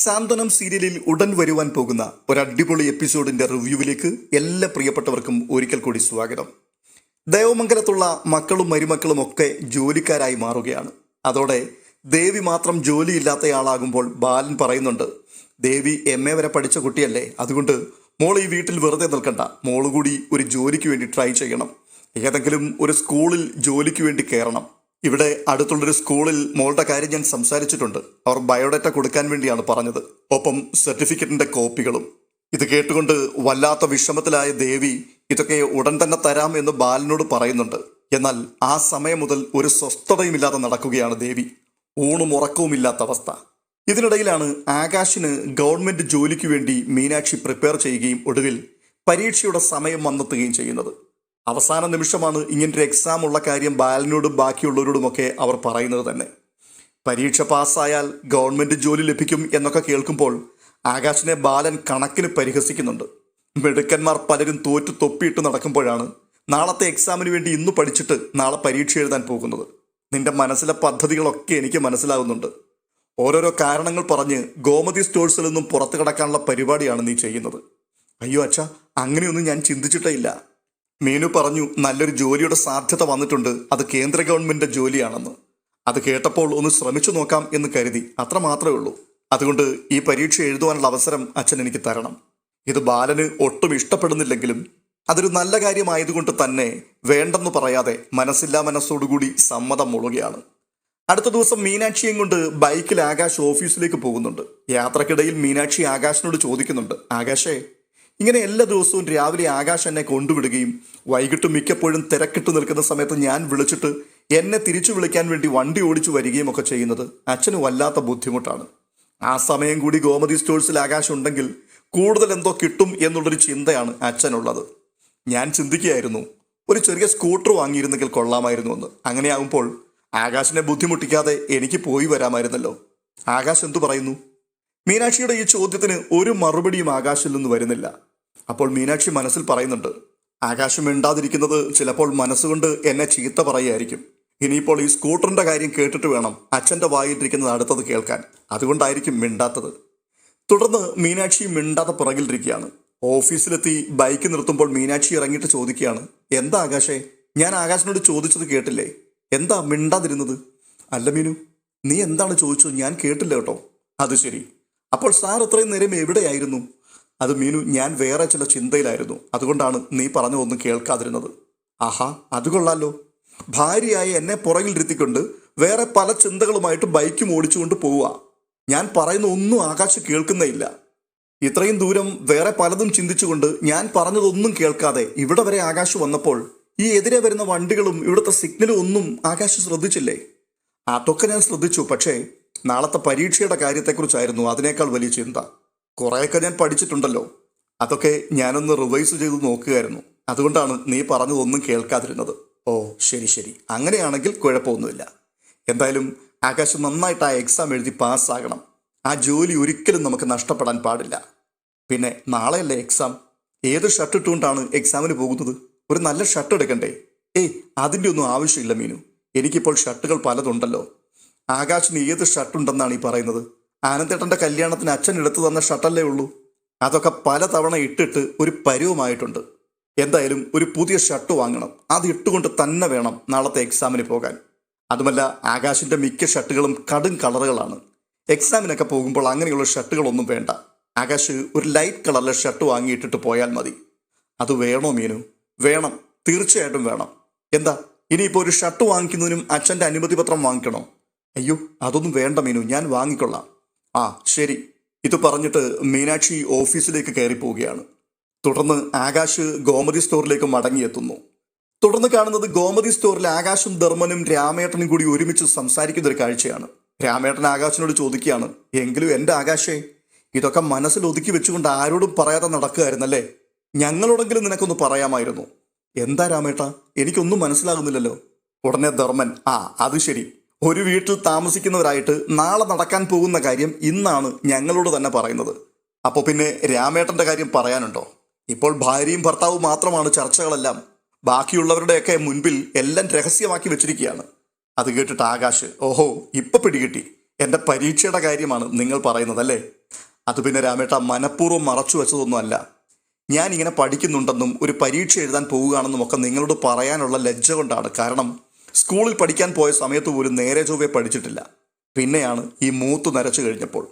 സാന്ത്വനം സീരിയലിൽ ഉടൻ വരുവാൻ പോകുന്ന ഒരു അടിപൊളി എപ്പിസോഡിന്റെ റിവ്യൂവിലേക്ക് എല്ലാ പ്രിയപ്പെട്ടവർക്കും ഒരിക്കൽ കൂടി സ്വാഗതം. ദേവമംഗലത്തുള്ള മക്കളും മരുമക്കളും ഒക്കെ ജോലിക്കാരായി മാറുകയാണ്. അതോടെ ദേവി മാത്രം ജോലിയില്ലാത്തയാളാകുമ്പോൾ ബാലൻ പറയുന്നുണ്ട് ദേവി എം എ വരെ പഠിച്ച കുട്ടിയല്ലേ അതുകൊണ്ട് മോൾ ഈ വീട്ടിൽ വെറുതെ നിൽക്കണ്ട. മോൾ കൂടി ഒരു ജോലിക്ക് വേണ്ടി ട്രൈ ചെയ്യണം. ഏതെങ്കിലും ഒരു സ്കൂളിൽ ജോലിക്ക് വേണ്ടി കയറണം. ഇവിടെ അടുത്തുള്ളൊരു സ്കൂളിൽ മോളുടെ കാര്യം ഞാൻ സംസാരിച്ചിട്ടുണ്ട്. അവർ ബയോഡേറ്റ കൊടുക്കാൻ വേണ്ടിയാണ് പറഞ്ഞത്. ഒപ്പം സർട്ടിഫിക്കറ്റിന്റെ കോപ്പികളും. ഇത് കേട്ടുകൊണ്ട് വല്ലാത്ത വിഷമത്തിലായ ദേവി ഇതൊക്കെ ഉടൻ തന്നെ തരാം എന്ന് ബാലനോട് പറയുന്നുണ്ട്. എന്നാൽ ആ സമയം മുതൽ ഒരു സ്വസ്ഥതയുമില്ലാതെ നടക്കുകയാണ് ദേവി. ഊണും ഉറക്കവുമില്ലാത്ത അവസ്ഥ. ഇതിനിടയിലാണ് ആകാശിന് ഗവൺമെന്റ് ജോലിക്ക് വേണ്ടി മീനാക്ഷി പ്രിപ്പയർ ചെയ്യുകയും ഒടുവിൽ പരീക്ഷയുടെ സമയം വന്നെത്തുകയും ചെയ്യുന്നത്. അവസാന നിമിഷമാണ് ഇങ്ങനൊരു എക്സാം ഉള്ള കാര്യം ബാലനോടും ബാക്കിയുള്ളവരോടുമൊക്കെ അവർ പറയുന്നത് തന്നെ. പരീക്ഷ പാസ്സായാൽ ഗവൺമെന്റ് ജോലി ലഭിക്കും എന്നൊക്കെ കേൾക്കുമ്പോൾ ആകാശിനെ ബാലൻ കണക്കിന് പരിഹസിക്കുന്നുണ്ട്. മിടുക്കന്മാർ പലരും തോറ്റു തൊപ്പിയിട്ട് നടക്കുമ്പോഴാണ് നാളത്തെ എക്സാമിന് വേണ്ടി ഇന്ന് പഠിച്ചിട്ട് നാളെ പരീക്ഷ എഴുതാൻ പോകുന്നത്. നിന്റെ മനസ്സിലെ പദ്ധതികളൊക്കെ എനിക്ക് മനസ്സിലാകുന്നുണ്ട് ഓരോരോ കാരണങ്ങൾ പറഞ്ഞ് ഗോമതി സ്റ്റോഴ്സിൽ നിന്നും പുറത്തു കിടക്കാനുള്ള പരിപാടിയാണ് നീ ചെയ്യുന്നത്. അയ്യോ അച്ഛാ അങ്ങനെയൊന്നും ഞാൻ ചിന്തിച്ചിട്ടേ ഇല്ല. മീനു പറഞ്ഞു നല്ലൊരു ജോലിയുടെ സാധ്യത വന്നിട്ടുണ്ട്. അത് കേന്ദ്ര ഗവൺമെന്റ് ജോലിയാണെന്ന്. അത് കേട്ടപ്പോൾ ഒന്ന് ശ്രമിച്ചു നോക്കാം എന്ന് കരുതി. അത്ര മാത്രമേ ഉള്ളൂ. അതുകൊണ്ട് ഈ പരീക്ഷ എഴുതുവാനുള്ള അവസരം അച്ഛൻ എനിക്ക് തരണം. ഇത് ബാലന് ഒട്ടും ഇഷ്ടപ്പെടുന്നില്ലെങ്കിലും അതൊരു നല്ല കാര്യമായതുകൊണ്ട് തന്നെ വേണ്ടെന്ന് പറയാതെ മനസ്സില്ലാ മനസ്സോടുകൂടി സമ്മതം മുളുകയാണ് അടുത്ത ദിവസം മീനാക്ഷിയും കൊണ്ട് ബൈക്കിൽ ആകാശ് ഓഫീസിലേക്ക് പോകുന്നുണ്ട്. യാത്രക്കിടയിൽ മീനാക്ഷി ആകാശിനോട് ചോദിക്കുന്നുണ്ട് ആകാശേ ഇങ്ങനെ എല്ലാ ദിവസവും രാവിലെ ആകാശ് എന്നെ കൊണ്ടുവിടുകയും വൈകിട്ട് മിക്കപ്പോഴും തിരക്കിട്ട് നിൽക്കുന്ന സമയത്ത് ഞാൻ വിളിച്ചിട്ട് എന്നെ തിരിച്ചു വിളിക്കാൻ വേണ്ടി വണ്ടി ഓടിച്ചു വരികയും ഒക്കെ ചെയ്യുന്നത് അച്ഛന് വല്ലാത്ത ബുദ്ധിമുട്ടാണ്. ആ സമയം കൂടി ഗോമതി സ്റ്റോഴ്സിൽ ആകാശം ഉണ്ടെങ്കിൽ കൂടുതൽ എന്തോ കിട്ടും എന്നുള്ളൊരു ചിന്തയാണ് അച്ഛനുള്ളത്. ഞാൻ ചിന്തിക്കുകയായിരുന്നു ഒരു ചെറിയ സ്കൂട്ടർ വാങ്ങിയിരുന്നെങ്കിൽ കൊള്ളാമായിരുന്നു എന്ന് അങ്ങനെയാകുമ്പോൾ ആകാശിനെ ബുദ്ധിമുട്ടിക്കാതെ എനിക്ക് പോയി വരാമായിരുന്നല്ലോ. ആകാശ് എന്തു പറയുന്നു? മീനാക്ഷിയുടെ ഈ ചോദ്യത്തിന് ഒരു മറുപടിയും ആകാശിൽ നിന്ന് വരുന്നില്ല. അപ്പോൾ മീനാക്ഷി മനസ്സിൽ പറയുന്നുണ്ട് ആകാശം മിണ്ടാതിരിക്കുന്നത് ചിലപ്പോൾ മനസ്സുകൊണ്ട് എന്നെ ചീത്ത പറയുമായിരിക്കും ഇനിയിപ്പോൾ ഈ സ്കൂട്ടറിന്റെ കാര്യം കേട്ടിട്ട് വേണം അച്ഛന്റെ വായിലിരിക്കുന്നത് അടുത്തത് കേൾക്കാൻ. അതുകൊണ്ടായിരിക്കും മിണ്ടാത്തത്. തുടർന്ന് മീനാക്ഷി മിണ്ടാത്ത പുറകിലിരിക്കുകയാണ്. ഓഫീസിലെത്തി ബൈക്ക് നിർത്തുമ്പോൾ മീനാക്ഷി ഇറങ്ങിയിട്ട് ചോദിക്കുകയാണ് എന്താ ആകാശേ? ഞാൻ ആകാശിനോട് ചോദിച്ചത് കേട്ടില്ലേ? എന്താ മിണ്ടാതിരുന്നത്? അല്ല മീനു നീ എന്താണ് ചോദിച്ചത്? ഞാൻ കേട്ടില്ല കേട്ടോ. അത് ശരി. അപ്പോൾ സാർ ഇത്രയും നേരം എവിടെയായിരുന്നു? അത് മീനു ഞാൻ വേറെ ചില ചിന്തയിലായിരുന്നു. അതുകൊണ്ടാണ് നീ പറഞ്ഞു ഒന്നും കേൾക്കാതിരുന്നത്. ആഹാ അത് കൊള്ളാലോ. ഭാര്യയായി എന്നെ പുറകിലിരുത്തിക്കൊണ്ട് വേറെ പല ചിന്തകളുമായിട്ട് ബൈക്കും ഓടിച്ചുകൊണ്ട് പോവുക. ഞാൻ പറയുന്ന ഒന്നും ആകാശ് കേൾക്കുന്നേയില്ല. ഇത്രയും ദൂരം വേറെ പലതും ചിന്തിച്ചുകൊണ്ട് ഞാൻ പറഞ്ഞതൊന്നും കേൾക്കാതെ ഇവിടെ വരെ ആകാശ് വന്നപ്പോൾ ഈ എതിരെ വരുന്ന വണ്ടികളും ഇവിടുത്തെ സിഗ്നലും ഒന്നും ആകാശ് ശ്രദ്ധിച്ചില്ലേ? അതൊക്കെ ഞാൻ ശ്രദ്ധിച്ചു. പക്ഷേ നാളത്തെ പരീക്ഷയുടെ കാര്യത്തെക്കുറിച്ചായിരുന്നു അതിനേക്കാൾ വലിയ ചിന്ത. കുറേയൊക്കെ ഞാൻ പഠിച്ചിട്ടുണ്ടല്ലോ. അതൊക്കെ ഞാനൊന്ന് റിവൈസ് ചെയ്ത് നോക്കുകയായിരുന്നു. അതുകൊണ്ടാണ് നീ പറഞ്ഞതൊന്നും കേൾക്കാതിരുന്നത്. ഓ ശരി ശരി. അങ്ങനെയാണെങ്കിൽ കുഴപ്പമൊന്നുമില്ല. എന്തായാലും ആകാശ് നന്നായിട്ട് ആ എക്സാം എഴുതി പാസ്സാകണം. ആ ജോലി ഒരിക്കലും നമുക്ക് നഷ്ടപ്പെടാൻ പാടില്ല. പിന്നെ നാളെയല്ലേ എക്സാം ഏത് ഷർട്ട് ഇട്ടുകൊണ്ടാണ് എക്സാമിന് പോകുന്നത്? ഒരു നല്ല ഷർട്ട് എടുക്കണ്ടേ? ഏയ് അതിന്റെ ഒന്നും ആവശ്യമില്ല മീനു. എനിക്കിപ്പോൾ ഷർട്ടുകൾ പലതുണ്ടല്ലോ. ആകാശിന് ഏത് ഷർട്ട് ഉണ്ടെന്നാണ് ഈ പറയുന്നത്? ആനന്ദേട്ടന്റെ കല്യാണത്തിന് അച്ഛൻ എടുത്തു തന്ന ഷട്ടല്ലേ ഉള്ളൂ. അതൊക്കെ പലതവണ ഇട്ടിട്ട് ഒരു പരുവമായിട്ടുണ്ട്. എന്തായാലും ഒരു പുതിയ ഷർട്ട് വാങ്ങണം. അത് ഇട്ടുകൊണ്ട് തന്നെ വേണം നാളത്തെ എക്സാമിന് പോകാൻ. അതുമല്ല ആകാശിന്റെ മിക്ക ഷർട്ടുകളും കടും കളറുകളാണ്. എക്സാമിനൊക്കെ പോകുമ്പോൾ അങ്ങനെയുള്ള ഷർട്ടുകളൊന്നും വേണ്ട. ആകാശ് ഒരു ലൈറ്റ് കളറിലെ ഷർട്ട് വാങ്ങിയിട്ടിട്ട് പോയാൽ മതി. അത് വേണോ മീനു? വേണം. തീർച്ചയായിട്ടും വേണം. എന്താ? ഇനിയിപ്പോൾ ഒരു ഷർട്ട് വാങ്ങിക്കുന്നതിനും അച്ഛന്റെ അനുമതി പത്രം വാങ്ങിക്കണോ? അയ്യോ അതൊന്നും വേണ്ട മീനു. ഞാൻ വാങ്ങിക്കൊള്ളാം. ആ ശരി. ഇത് പറഞ്ഞിട്ട് മീനാക്ഷി ഓഫീസിലേക്ക് കയറി പോവുകയാണ് തുടർന്ന് ആകാശ് ഗോമതി സ്റ്റോറിലേക്ക് മടങ്ങിയെത്തുന്നു. തുടർന്ന് കാണുന്നത് ഗോമതി സ്റ്റോറിൽ ആകാശും ധർമ്മനും രാമേട്ടനും കൂടി ഒരുമിച്ച് സംസാരിക്കുന്ന ഒരു കാഴ്ചയാണ്. രാമേട്ടൻ ആകാശിനോട് ചോദിക്കുകയാണ് എങ്കിലും എന്റെ ആകാശേ ഇതൊക്കെ മനസ്സിൽ ഒതുക്കി വെച്ചുകൊണ്ട് ആരോടും പറയാതെ നടക്കുകയായിരുന്നല്ലേ? ഞങ്ങളോടെങ്കിലും നിനക്കൊന്ന് പറയാമായിരുന്നു. എന്താ രാമേട്ട? എനിക്കൊന്നും മനസ്സിലാകുന്നില്ലല്ലോ. ഉടനെ ധർമ്മൻ ആ അത് ശരി. ഒരു വീട്ടിൽ താമസിക്കുന്നവരായിട്ട് നാളെ നടക്കാൻ പോകുന്ന കാര്യം ഇന്നാണ് ഞങ്ങളോട് തന്നെ പറയുന്നത്. അപ്പോൾ പിന്നെ രാമേട്ടന്റെ കാര്യം പറയാനുണ്ടോ? ഇപ്പോൾ ഭാര്യയും ഭർത്താവും മാത്രമാണ് ചർച്ചകളെല്ലാം. ബാക്കിയുള്ളവരുടെയൊക്കെ മുൻപിൽ എല്ലാം രഹസ്യമാക്കി വെച്ചിരിക്കുകയാണ്. അത് കേട്ടിട്ട് ആകാശ് ഓഹോ ഇപ്പം പിടികിട്ടി. എന്റെ പരീക്ഷയുടെ കാര്യമാണ് നിങ്ങൾ പറയുന്നത് അല്ലേ? അത് പിന്നെ രാമേട്ട മനഃപൂർവം മറച്ചു വെച്ചതൊന്നുമല്ല. ഞാൻ ഇങ്ങനെ പഠിക്കുന്നുണ്ടെന്നും ഒരു പരീക്ഷ എഴുതാൻ പോവുകയാണെന്നും ഒക്കെ നിങ്ങളോട് പറയാനുള്ള ലജ്ജ കൊണ്ടാണ്. കാരണം സ്കൂളിൽ പഠിക്കാൻ പോയ സമയത്ത് പോലും നേരെ ചൊവ്വെ പഠിച്ചിട്ടില്ല. പിന്നെയാണ് ഈ മൂത്ത് നരച്ചു കഴിഞ്ഞപ്പോൾ.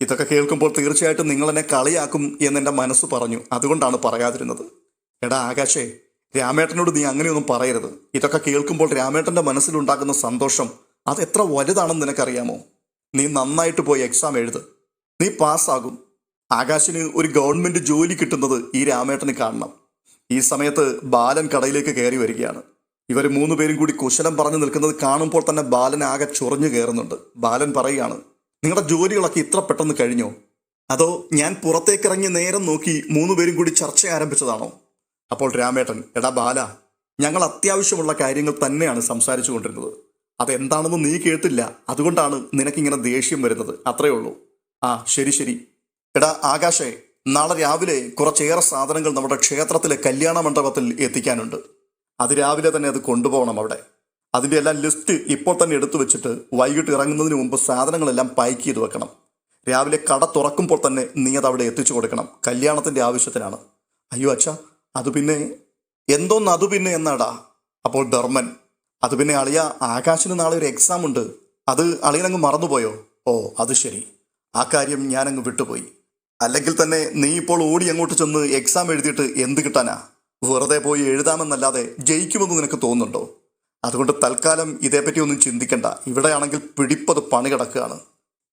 ഇതൊക്കെ കേൾക്കുമ്പോൾ തീർച്ചയായിട്ടും നിങ്ങൾ എന്നെ കളിയാക്കും എന്നെന്റെ മനസ്സ് പറഞ്ഞു. അതുകൊണ്ടാണ് പറയാതിരുന്നത്. എടാ ആകാശേ രാമേട്ടനോട് നീ അങ്ങനെയൊന്നും പറയരുത്. ഇതൊക്കെ കേൾക്കുമ്പോൾ രാമേട്ടന്റെ മനസ്സിലുണ്ടാക്കുന്ന സന്തോഷം അത് എത്ര വലുതാണെന്ന് നിനക്കറിയാമോ? നീ നന്നായിട്ട് പോയി എക്സാം എഴുത്. നീ പാസ്സാകും. ആകാശിന് ഒരു ഗവൺമെന്റ് ജോലി കിട്ടുന്നത് ഈ രാമേട്ടന് കാണണം. ഈ സമയത്ത് ബാലൻ കടയിലേക്ക് കയറി വരികയാണ്. ഇവർ മൂന്ന് പേരും കൂടി കുശലം പറഞ്ഞു നിൽക്കുന്നത് കാണുമ്പോൾ തന്നെ ബാലൻ ആകെ ചൊറിഞ്ഞു കയറുന്നുണ്ട്. ബാലൻ പറയുകയാണ് നിങ്ങളുടെ ജോലികളൊക്കെ ഇത്ര പെട്ടെന്ന് കഴിഞ്ഞോ? അതോ ഞാൻ പുറത്തേക്കിറങ്ങി നേരം നോക്കി മൂന്ന് പേരും കൂടി ചർച്ച ആരംഭിച്ചതാണോ? അപ്പോൾ രാമേട്ടൻ എടാ ബാല ഞങ്ങൾ അത്യാവശ്യമുള്ള കാര്യങ്ങൾ തന്നെയാണ് സംസാരിച്ചു കൊണ്ടിരുന്നത്. അതെന്താണെന്ന് നീ കേട്ടില്ല. അതുകൊണ്ടാണ് നിനക്കിങ്ങനെ ദേഷ്യം വരുന്നത്. അത്രയേ ഉള്ളൂ. ആ ശരി ശരി. എടാ ആകാശേ നാളെ രാവിലെ കുറച്ചേറെ സാധനങ്ങൾ നമ്മുടെ ക്ഷേത്രത്തിലെ കല്യാണ മണ്ഡപത്തിൽ എത്തിക്കാനുണ്ട്. അത് രാവിലെ തന്നെ അത് കൊണ്ടുപോകണം അവിടെ. അതിന്റെ എല്ലാം ലിസ്റ്റ് ഇപ്പോൾ തന്നെ എടുത്തു വെച്ചിട്ട് വൈകിട്ട് ഇറങ്ങുന്നതിന് മുമ്പ് സാധനങ്ങളെല്ലാം പാക്ക് ചെയ്ത് വെക്കണം. രാവിലെ കട തുറക്കുമ്പോൾ തന്നെ നീ അത് അവിടെ എത്തിച്ചു കൊടുക്കണം. കല്യാണത്തിന്റെ ആവശ്യത്തിനാണ്. അയ്യോ അച്ഛാ അത് പിന്നെ എന്തോന്ന് അത് പിന്നെ എന്നാടാ? അപ്പോൾ ധർമ്മൻ അത് പിന്നെ അളിയ ആകാശിന് നാളെ ഒരു എക്സാം ഉണ്ട്. അത് അളിയനങ്ങ് മറന്നുപോയോ? ഓ അത് ശരി. ആ കാര്യം ഞാനങ്ങ് വിട്ടുപോയി. അല്ലെങ്കിൽ തന്നെ നീ ഇപ്പോൾ ഓടി അങ്ങോട്ട് ചെന്ന് എക്സാം എഴുതിയിട്ട് എന്ത് കിട്ടാനാ? വെറുതെ പോയി എഴുതാമെന്നല്ലാതെ ജയിക്കുമെന്ന് നിനക്ക് തോന്നുന്നുണ്ടോ? അതുകൊണ്ട് തൽക്കാലം ഇതേപ്പറ്റി ഒന്നും ചിന്തിക്കണ്ട. ഇവിടെയാണെങ്കിൽ പിടിപ്പത് പണി കിടക്കുകയാണ്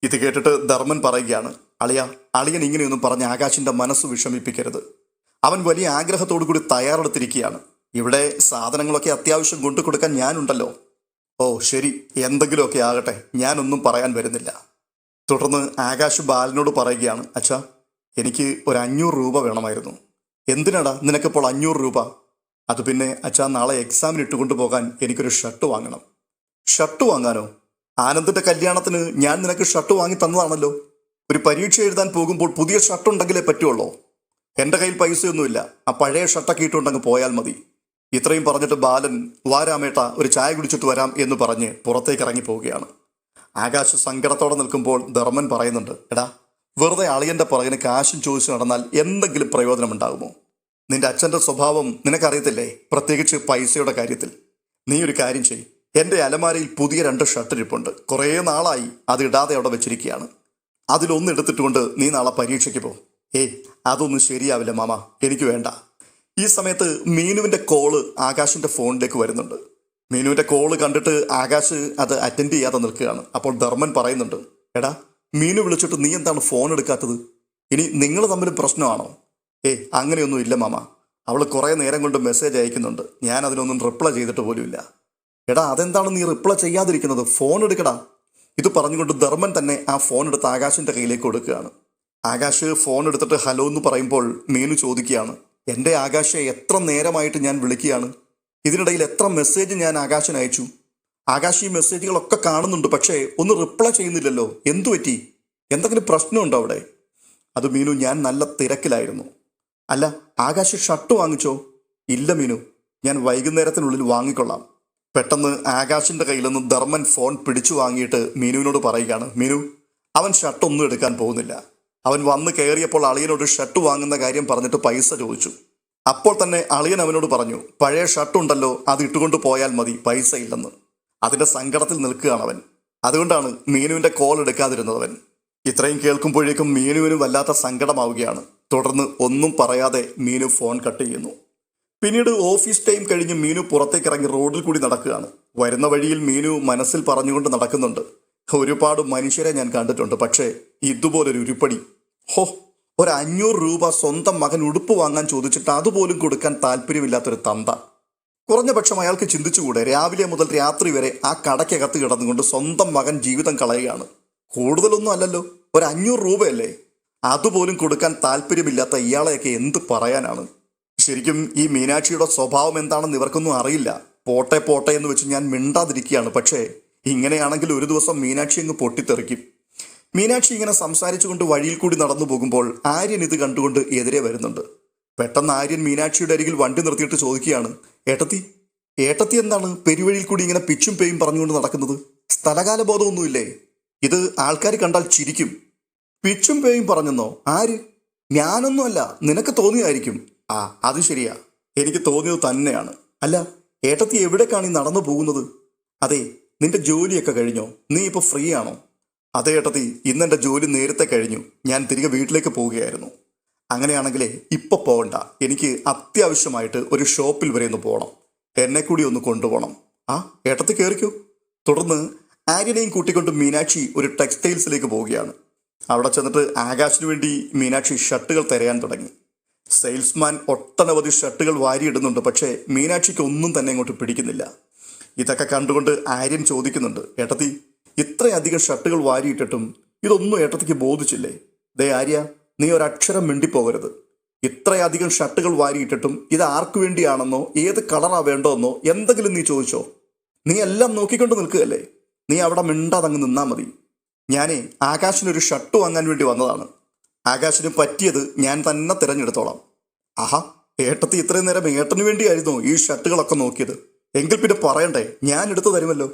ഇത് കേട്ടിട്ട് ധർമ്മൻ പറയുകയാണ് അളിയ അളിയൻ ഇങ്ങനെയൊന്നും പറഞ്ഞ് ആകാശിന്റെ മനസ്സ് വിഷമിപ്പിക്കരുത്. അവൻ വലിയ ആഗ്രഹത്തോടു കൂടി തയ്യാറെടുത്തിരിക്കുകയാണ്. ഇവിടെ സാധനങ്ങളൊക്കെ അത്യാവശ്യം കൊണ്ടു കൊടുക്കാൻ ഞാനുണ്ടല്ലോ. ഓ ശരി. എന്തെങ്കിലുമൊക്കെ ആകട്ടെ. ഞാനൊന്നും പറയാൻ വരുന്നില്ല. തുടർന്ന് ആകാശ് ബാലനോട് പറയുകയാണ് അച്ഛാ എനിക്ക് ഒരു അഞ്ഞൂറ് രൂപ വേണമായിരുന്നു. എന്തിനാടാ നിനക്കിപ്പോൾ അഞ്ഞൂറ് രൂപ? അത് പിന്നെ അച്ഛാ നാളെ എക്സാമിന് ഇട്ടുകൊണ്ടു പോകാൻ എനിക്കൊരു ഷർട്ട് വാങ്ങണം. ഷർട്ട് വാങ്ങാനോ? ആനന്ദിന്റെ കല്യാണത്തിന് ഞാൻ നിനക്ക് ഷർട്ട് വാങ്ങി തന്നതാണല്ലോ. ഒരു പരീക്ഷ എഴുതാൻ പോകുമ്പോൾ പുതിയ ഷർട്ട് ഉണ്ടെങ്കിലേ പറ്റുള്ളൂ. എന്റെ കയ്യിൽ പൈസയൊന്നുമില്ല. ആ പഴയ ഷർട്ടൊക്കെ ഇട്ടുണ്ടെങ്കിൽ പോയാൽ മതി. ഇത്രയും പറഞ്ഞിട്ട് ബാലൻ വാരാമേട്ട ഒരു ചായ കുടിച്ചിട്ട് വരാം എന്ന് പറഞ്ഞ് പുറത്തേക്ക് ഇറങ്ങി പോവുകയാണ്. ആകാശ് സങ്കടത്തോടെ നിൽക്കുമ്പോൾ ധർമ്മൻ പറയുന്നുണ്ട് എടാ വെറുതെ അളിയന്റെ പുറകിന് കാശും ചോദിച്ചു നടന്നാൽ എന്തെങ്കിലും പ്രയോജനം ഉണ്ടാകുമോ? നിന്റെ അച്ഛന്റെ സ്വഭാവം നിനക്കറിയത്തില്ലേ? പ്രത്യേകിച്ച് പൈസയുടെ കാര്യത്തിൽ. നീ ഒരു കാര്യം ചെയ് എന്റെ അലമാരയിൽ പുതിയ രണ്ട് ഷർട്ട് ഇരിപ്പുണ്ട്. കുറേ നാളായി അത് ഇടാതെ അവിടെ വെച്ചിരിക്കുകയാണ്. അതിലൊന്ന് എടുത്തിട്ടുകൊണ്ട് നീ നാളെ പരീക്ഷയ്ക്ക് പോ. ഏയ് അതൊന്നും ശരിയാവില്ല മാമ. എനിക്ക് വേണ്ട. ഈ സമയത്ത് മീനുവിന്റെ കോൾ ആകാശിന്റെ ഫോണിലേക്ക് വരുന്നുണ്ട്. മീനുവിന്റെ കോൾ കണ്ടിട്ട് ആകാശ് അത് അറ്റൻഡ് ചെയ്യാതെ നിൽക്കുകയാണ്. അപ്പോൾ ധർമ്മൻ പറയുന്നുണ്ട്. എടാ മീനു വിളിച്ചിട്ട് നീ എന്താണ് ഫോൺ എടുക്കാത്തത്? ഇനി നിങ്ങൾ തമ്മിൽ പ്രശ്നമാണോ? ഏ അങ്ങനെയൊന്നും ഇല്ല മാമ. അവൾ കുറേ നേരം കൊണ്ട് മെസ്സേജ് അയക്കുന്നുണ്ട്. ഞാൻ അതിനൊന്നും റിപ്ലൈ ചെയ്തിട്ട് പോലുമില്ല. എടാ അതെന്താണ് നീ റിപ്ലൈ ചെയ്യാതിരിക്കുന്നത്? ഫോൺ എടുക്കടാ. ഇത് പറഞ്ഞുകൊണ്ട് ധർമ്മൻ തന്നെ ആ ഫോൺ എടുത്ത് ആകാശിന്റെ കയ്യിലേക്ക് കൊടുക്കുകയാണ്. ആകാശ് ഫോൺ എടുത്തിട്ട് ഹലോ എന്ന് പറയുമ്പോൾ മീനു ചോദിക്കുകയാണ് എന്റെ ആകാശെ എത്ര നേരമായിട്ട് ഞാൻ വിളിക്കുകയാണ്? ഇതിനിടയിൽ എത്ര മെസ്സേജ് ഞാൻ ആകാശിന് അയച്ചു? ആകാശ് ഈ മെസ്സേജുകളൊക്കെ കാണുന്നുണ്ട് പക്ഷേ ഒന്ന് റിപ്ലൈ ചെയ്യുന്നില്ലല്ലോ. എന്തു പറ്റി? എന്തെങ്കിലും പ്രശ്നമുണ്ടോ അവിടെ? അത് മീനു ഞാൻ നല്ല തിരക്കിലായിരുന്നു. അല്ല ആകാശ് ഷർട്ട് വാങ്ങിച്ചോ? ഇല്ല മീനു. ഞാൻ വൈകുന്നേരത്തിനുള്ളിൽ വാങ്ങിക്കൊള്ളാം. പെട്ടെന്ന് ആകാശിന്റെ കയ്യിൽ നിന്ന് ധർമ്മൻ ഫോൺ പിടിച്ചു വാങ്ങിയിട്ട് മീനുവിനോട് പറയുകയാണ്. മീനു അവൻ ഷർട്ട് ഒന്നും എടുക്കാൻ പോകുന്നില്ല. അവൻ വന്ന് കയറിയപ്പോൾ അളിയനോട് ഷർട്ട് വാങ്ങുന്ന കാര്യം പറഞ്ഞിട്ട് പൈസ ചോദിച്ചു. അപ്പോൾ തന്നെ അളിയൻ അവനോട് പറഞ്ഞു പഴയ ഷർട്ട് ഉണ്ടല്ലോ അത് ഇട്ടുകൊണ്ട് പോയാൽ മതി പൈസ ഇല്ലെന്ന്. അതിന്റെ സങ്കടത്തിൽ നിൽക്കുകയാണ് അവൻ. അതുകൊണ്ടാണ് മീനുവിന്റെ കോൾ എടുക്കാതിരുന്നത് അവൻ ഇത്രയും കേൾക്കുമ്പോഴേക്കും മീനുവിന് വല്ലാത്ത സങ്കടമാവുകയാണ്. തുടർന്ന് ഒന്നും പറയാതെ മീനു ഫോൺ കട്ട് ചെയ്യുന്നു. പിന്നീട് ഓഫീസ് ടൈം കഴിഞ്ഞ് മീനു പുറത്തേക്ക് ഇറങ്ങി റോഡിൽ കൂടി നടക്കുകയാണ്. വരുന്ന വഴിയിൽ മീനു മനസ്സിൽ പറഞ്ഞുകൊണ്ട് നടക്കുന്നുണ്ട്. ഒരുപാട് മനുഷ്യരെ ഞാൻ കണ്ടിട്ടുണ്ട്. പക്ഷേ ഇതുപോലൊരു ഉരുപ്പടി. ഹോ ഒരു അഞ്ഞൂറ് രൂപ സ്വന്തം മകൻ ഉടുപ്പ് വാങ്ങാൻ ചോദിച്ചിട്ട് അതുപോലും കൊടുക്കാൻ താല്പര്യമില്ലാത്തൊരു തന്ത. കുറഞ്ഞ പക്ഷം അയാൾക്ക് ചിന്തിച്ചുകൂടെ? രാവിലെ മുതൽ രാത്രി വരെ ആ കടയ്ക്കകത്ത് കിടന്നുകൊണ്ട് സ്വന്തം മകൻ ജീവിതം കളയുകയാണ്. കൂടുതലൊന്നും അല്ലല്ലോ. ഒരു അഞ്ഞൂറ് രൂപയല്ലേ? അതുപോലും കൊടുക്കാൻ താല്പര്യമില്ലാത്ത ഇയാളെയൊക്കെ എന്ത് പറയാനാണ്? ശരിക്കും ഈ മീനാക്ഷിയുടെ സ്വഭാവം എന്താണെന്ന് ഇവർക്കൊന്നും അറിയില്ല. പോട്ടെ പോട്ടെ എന്ന് വെച്ച് ഞാൻ മിണ്ടാതിരിക്കുകയാണ്. പക്ഷേ ഇങ്ങനെയാണെങ്കിൽ ഒരു ദിവസം മീനാക്ഷി അങ്ങ് പൊട്ടിത്തെറിക്കും. മീനാക്ഷി ഇങ്ങനെ സംസാരിച്ചുകൊണ്ട് വഴിയിൽ കൂടി നടന്നു പോകുമ്പോൾ ആര്യൻ ഇത് കണ്ടുകൊണ്ട് എതിരെ വരുന്നുണ്ട്. പെട്ടെന്ന് ആര്യൻ മീനാക്ഷിയുടെ അരികിൽ വണ്ടി നിർത്തിയിട്ട് ചോദിക്കുകയാണ് ഏട്ടത്തി ഏട്ടത്തി എന്താണ് പെരുവഴിയിൽ കൂടി ഇങ്ങനെ പിച്ചും പേയും പറഞ്ഞുകൊണ്ട് നടക്കുന്നത്? സ്ഥലകാല ബോധമൊന്നുമില്ലേ? ഇത് ആൾക്കാർ കണ്ടാൽ ചിരിക്കും. പിച്ചും പേയും പറഞ്ഞെന്നോ? ആര്? ഞാനൊന്നുമല്ല നിനക്ക് തോന്നിയായിരിക്കും ആ അത് ശരിയാ. എനിക്ക് തോന്നിയത് തന്നെയാണ്. അല്ല ഏട്ടത്തി എവിടേക്കാണ് ഈ നടന്നു പോകുന്നത്? അതെ നിന്റെ ജോലിയൊക്കെ കഴിഞ്ഞോ? നീ ഇപ്പൊ ഫ്രീ ആണോ അതെ ഏട്ടത്തി ഇന്ന് എന്റെ ജോലി നേരത്തെ കഴിഞ്ഞു. ഞാൻ തിരികെ വീട്ടിലേക്ക് പോവുകയായിരുന്നു. അങ്ങനെയാണെങ്കിലേ ഇപ്പോൾ പോകണ്ട. എനിക്ക് അത്യാവശ്യമായിട്ട് ഒരു ഷോപ്പിൽ വരെ ഒന്ന് പോകണം എന്നെ കൂടി ഒന്ന് കൊണ്ടുപോകണം. ആ ഏട്ടത്ത് കയറിക്കോ തുടർന്ന് ആര്യനെയും കൂട്ടിക്കൊണ്ട് മീനാക്ഷി ഒരു ടെക്സ്റ്റൈൽസിലേക്ക് പോവുകയാണ്. അവിടെ ചെന്നിട്ട് ആകാശിന് വേണ്ടി മീനാക്ഷി ഷർട്ടുകൾ തിരയാൻ തുടങ്ങി. സെയിൽസ്മാൻ ഒട്ടനവധി ഷർട്ടുകൾ വാരിയിടുന്നുണ്ട് പക്ഷേ മീനാക്ഷിക്ക് ഒന്നും തന്നെ ഇങ്ങോട്ട് പിടിക്കുന്നില്ല. ഇതൊക്കെ കണ്ടുകൊണ്ട് ആര്യൻ ചോദിക്കുന്നുണ്ട് ഏട്ടത്തി ഇത്രയധികം ഷർട്ടുകൾ വാരിയിട്ടിട്ടും ഇതൊന്നും ഏട്ടത്തിക്ക് ബോധിച്ചില്ലേ? ദേ ആര്യ നീ ഒരക്ഷരം മിണ്ടിപ്പോകരുത്. ഇത്രയധികം ഷർട്ടുകൾ വാരിയിട്ടിട്ടും ഇത് ആർക്കു വേണ്ടിയാണെന്നോ ഏത് കളറാ വേണ്ടോന്നോ എന്തെങ്കിലും നീ ചോദിച്ചോ. നീ എല്ലാം നോക്കിക്കൊണ്ട് നിൽക്കുകയല്ലേ? നീ അവിടെ മിണ്ടാതങ്ങ് നിന്നാൽ മതി. ഞാനേ ആകാശിനൊരു ഷർട്ട് വാങ്ങാൻ വേണ്ടി വന്നതാണ്. ആകാശിന് പറ്റിയത് ഞാൻ തന്നെ തിരഞ്ഞെടുത്തോളാം. ആഹാ ഏട്ടത്തി ഇത്രയും നേരം ഏട്ടന് വേണ്ടിയായിരുന്നു ഈ ഷർട്ടുകളൊക്കെ നോക്കിയത്. എങ്കിൽ പിന്നെ പറയണ്ടേ ഞാൻ എടുത്തു തരുമല്ലോ.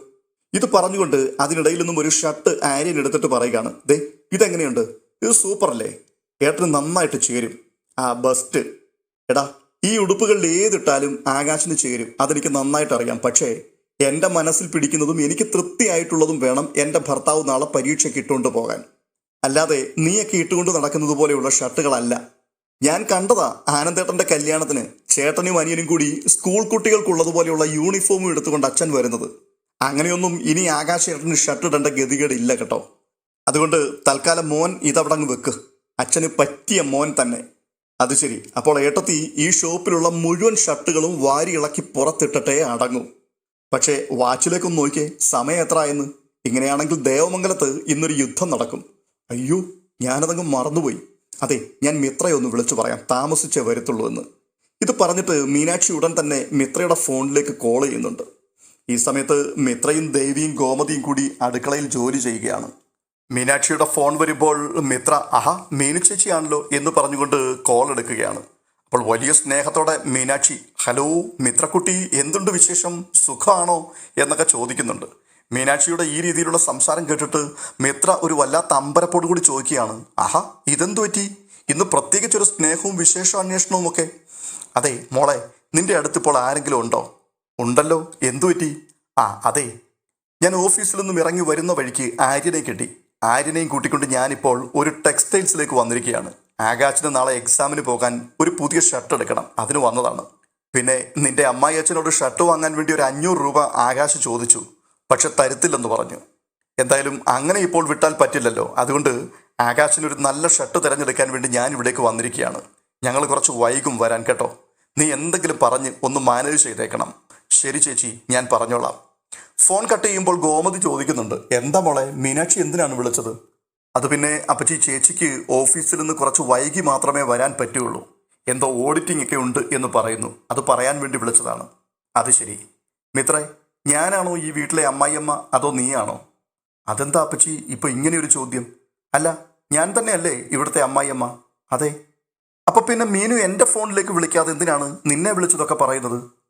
ഇത് പറഞ്ഞുകൊണ്ട് അതിനിടയിൽ നിന്നും ഒരു ഷർട്ട് ആര്യൻ എടുത്തിട്ട് പറയുകയാണ്. ദേ ഇതെങ്ങനെയുണ്ട്? ഇത് സൂപ്പർ അല്ലേ ഏട്ടന് നന്നായിട്ട് ചേരും. ആ ബസ്റ്റ് എടാ ഈ ഉടുപ്പുകളിൽ ഏതിട്ടാലും ആകാശിന് ചേരും. അതെനിക്ക് നന്നായിട്ട് അറിയാം. പക്ഷേ എന്റെ മനസ്സിൽ പിടിക്കുന്നതും എനിക്ക് തൃപ്തിയായിട്ടുള്ളതും വേണം എന്റെ ഭർത്താവ് നാളെ പരീക്ഷയ്ക്ക് ഇട്ടുകൊണ്ട് പോകാൻ. അല്ലാതെ നീയൊക്കെ ഇട്ടുകൊണ്ട് നടക്കുന്നത് പോലെയുള്ള ഷർട്ടുകളല്ല. ഞാൻ കണ്ടതാ ആനന്ദേട്ടന്റെ കല്യാണത്തിന്. ചേട്ടനും അനിയനും കൂടി സ്കൂൾ കുട്ടികൾക്കുള്ളതുപോലെയുള്ള യൂണിഫോമും എടുത്തുകൊണ്ട് അച്ഛൻ വരുന്നത്. അങ്ങനെയൊന്നും ഇനി ആകാശേട്ടന് ഷർട്ട് ഇടേണ്ട ഗതികേടില്ല കേട്ടോ. അതുകൊണ്ട് തൽക്കാലം മോൻ ഇതവിടെ അങ്ങ് വെക്ക്. അച്ഛന് പറ്റിയ മോൻ തന്നെ. അത് ശരി. അപ്പോൾ ഏട്ടത്തി ഈ ഷോപ്പിലുള്ള മുഴുവൻ ഷർട്ടുകളും വാരി ഇളക്കി പുറത്തിട്ടിട്ടേ അടങ്ങൂ. പക്ഷേ വാച്ചിലേക്കൊന്ന് നോക്കിയേ സമയം എത്ര എന്ന് ഇങ്ങനെയാണെങ്കിൽ ദേവമംഗലത്ത് ഇന്നൊരു യുദ്ധം നടക്കും. അയ്യോ ഞാനതങ്ങ് മറന്നുപോയി. അതെ ഞാൻ മിത്രയെ ഒന്ന് വിളിച്ചു പറയാം. താമസിച്ചേ വരത്തുള്ളൂ എന്ന്. ഇത് പറഞ്ഞിട്ട് മീനാക്ഷി ഉടൻ തന്നെ മിത്രയുടെ ഫോണിലേക്ക് കോൾ ചെയ്യുന്നുണ്ട്. ഈ സമയത്ത് മിത്രയും ദേവിയും ഗോമതിയും കൂടി അടുക്കളയിൽ ജോലി ചെയ്യുകയാണ്. മീനാക്ഷിയുടെ ഫോൺ വരുമ്പോൾ മിത്ര ആഹാ മീനു ചേച്ചിയാണല്ലോ എന്ന് പറഞ്ഞുകൊണ്ട് കോൾ എടുക്കുകയാണ്. അപ്പോൾ വലിയ സ്നേഹത്തോടെ മീനാക്ഷി ഹലോ മിത്രക്കുട്ടി എന്തുണ്ട് വിശേഷം? സുഖമാണോ എന്നൊക്കെ ചോദിക്കുന്നുണ്ട്. മീനാക്ഷിയുടെ ഈ രീതിയിലുള്ള സംസാരം കേട്ടിട്ട് മിത്ര ഒരു വല്ലാത്ത അമ്പരപ്പോട് കൂടി ചോദിക്കുകയാണ് ആഹാ ഇതെന്തു പറ്റി? ഇന്ന് പ്രത്യേകിച്ച് ഒരു സ്നേഹവും വിശേഷ അന്വേഷണവും ഒക്കെ? അതെ മോളെ നിന്റെ അടുത്ത് ഇപ്പോൾ ആരെങ്കിലും ഉണ്ടോ? ഉണ്ടല്ലോ എന്തു പറ്റി? ആ അതെ ഞാൻ ഓഫീസിൽ നിന്നും ഇറങ്ങി വരുന്ന വഴിക്ക് ആര്യനെ കിട്ടി. ആര്യനെയും കൂട്ടിക്കൊണ്ട് ഞാനിപ്പോൾ ഒരു ടെക്സ്റ്റൈൽസിലേക്ക് വന്നിരിക്കുകയാണ്. ആകാശിന് നാളെ എക്സാമിന് പോകാൻ ഒരു പുതിയ ഷർട്ട് എടുക്കണം. അതിന് വന്നതാണ്. പിന്നെ നിന്റെ അമ്മായി അച്ഛനോട് ഷർട്ട് വാങ്ങാൻ വേണ്ടി ഒരു അഞ്ഞൂറ് രൂപ ആകാശ് ചോദിച്ചു. പക്ഷെ തരുത്തില്ലെന്ന് പറഞ്ഞു. എന്തായാലും അങ്ങനെ ഇപ്പോൾ വിട്ടാൽ പറ്റില്ലല്ലോ. അതുകൊണ്ട് ആകാശിന് ഒരു നല്ല ഷർട്ട് തിരഞ്ഞെടുക്കാൻ വേണ്ടി ഞാൻ ഇവിടേക്ക് വന്നിരിക്കുകയാണ്. ഞങ്ങൾ കുറച്ച് വൈകും വരാൻ കേട്ടോ. നീ എന്തെങ്കിലും പറഞ്ഞ് ഒന്ന് മാനേജ് ചെയ്തേക്കണം. ശരി ചേച്ചി ഞാൻ പറഞ്ഞോളാം. ഫോൺ കട്ട് ചെയ്യുമ്പോൾ ഗോമതി ചോദിക്കുന്നുണ്ട് എന്താ മോളെ മീനാക്ഷി എന്തിനാണ് വിളിച്ചത്? അത് പിന്നെ അപ്പച്ചി ചേച്ചിക്ക് ഓഫീസിൽ നിന്ന് കുറച്ച് വൈകി മാത്രമേ വരാൻ പറ്റുള്ളൂ. എന്തോ ഓഡിറ്റിംഗ് ഒക്കെ ഉണ്ട് എന്ന് പറയുന്നു. അത് പറയാൻ വേണ്ടി വിളിച്ചതാണ്. അത് ശരി. മിത്രേ ഞാനാണോ ഈ വീട്ടിലെ അമ്മായിയമ്മ? അതോ നീയാണോ? അതെന്താ അപ്പച്ചി ഇപ്പൊ ഇങ്ങനെയൊരു ചോദ്യം? അല്ല ഞാൻ തന്നെയല്ലേ ഇവിടുത്തെ അമ്മായിയമ്മ? അതെ. അപ്പോൾ പിന്നെ മീനു എന്റെ ഫോണിലേക്ക് വിളിക്കാതെ എന്തിനാണ് നിന്നെ വിളിച്ചതൊക്കെ പറയുന്നത്?